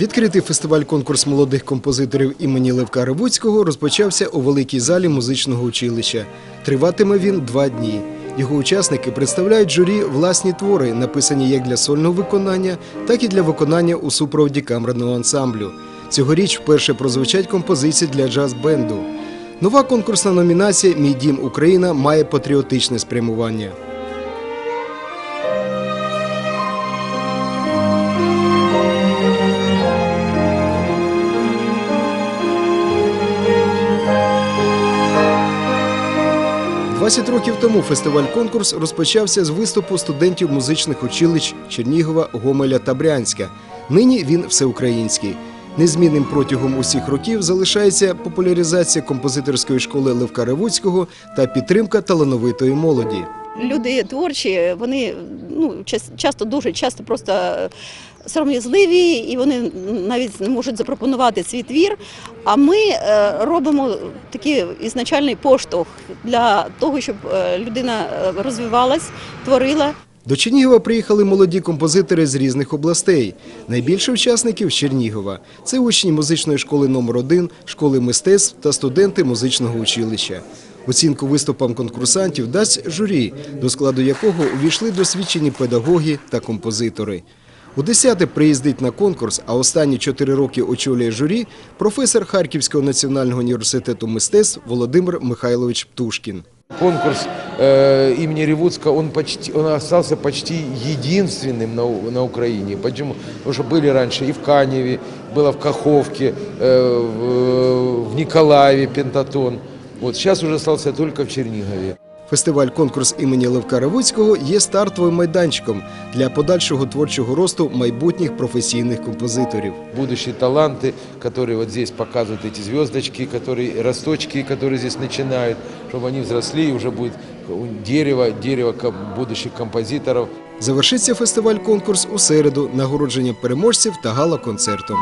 Відкритий фестиваль-конкурс молодих композиторів імені Левка Ревуцького розпочався у великій залі музичного училища. Триватиме він два дні. Його учасники представляють журі власні твори, написані як для сольного виконання, так і для виконання у супроводі камерного ансамблю. Цьогоріч вперше прозвучать композиції для джаз-бенду. Нова конкурсна номінація Мій дім Україна має патріотичне спрямування. Двадцять років тому фестиваль-конкурс розпочався з виступу студентів музичних училищ Чернігова, Гомеля та Брянська. Нині він всеукраїнський. Незмінним протягом усіх років залишається популяризація композиторської школи Левка Ревуцького та підтримка талановитої молоді. Люди творчі, вони ну, часто дуже часто просто е, сором'язливі, і вони навіть не можуть запропонувати свій твір. А ми е, робимо такий ізначальний поштовх для того, щоб е, людина розвивалась, творила. До Чернігова приїхали молоді композитори з різних областей. Найбільше учасників Чернігова. Це учні музичної школи номер 1 школи мистецтв та студенти музичного училища. Оцінку виступам конкурсантів дасть журі, до складу якого увійшли досвідчені педагоги та композитори. У десяте приїздить на конкурс, а останні чотири роки очолює журі професор Харківського національного університету мистецтв Володимир Михайлович Птушкін. Конкурс э, имени Ревудска, он, почти, он остался почти единственным на, У- на Украине. Почему? Потому что были раньше и в Каневе, было в Каховке, э, в, в Николаеве Пентатон. Вот сейчас уже остался только в Чернигове. Фестиваль-конкурс імені Левка Равуцького є стартовим майданчиком для подальшого творчого росту майбутніх професійних композиторів. Будущие таланты, которые вот здесь показывают эти звездочки, которые, росточки, которые здесь начинают, чтобы они взросли и уже будет дерево, дерево ко- будущих композиторов. Завершиться фестиваль-конкурс у середу нагородженням переможців та гала-концертом.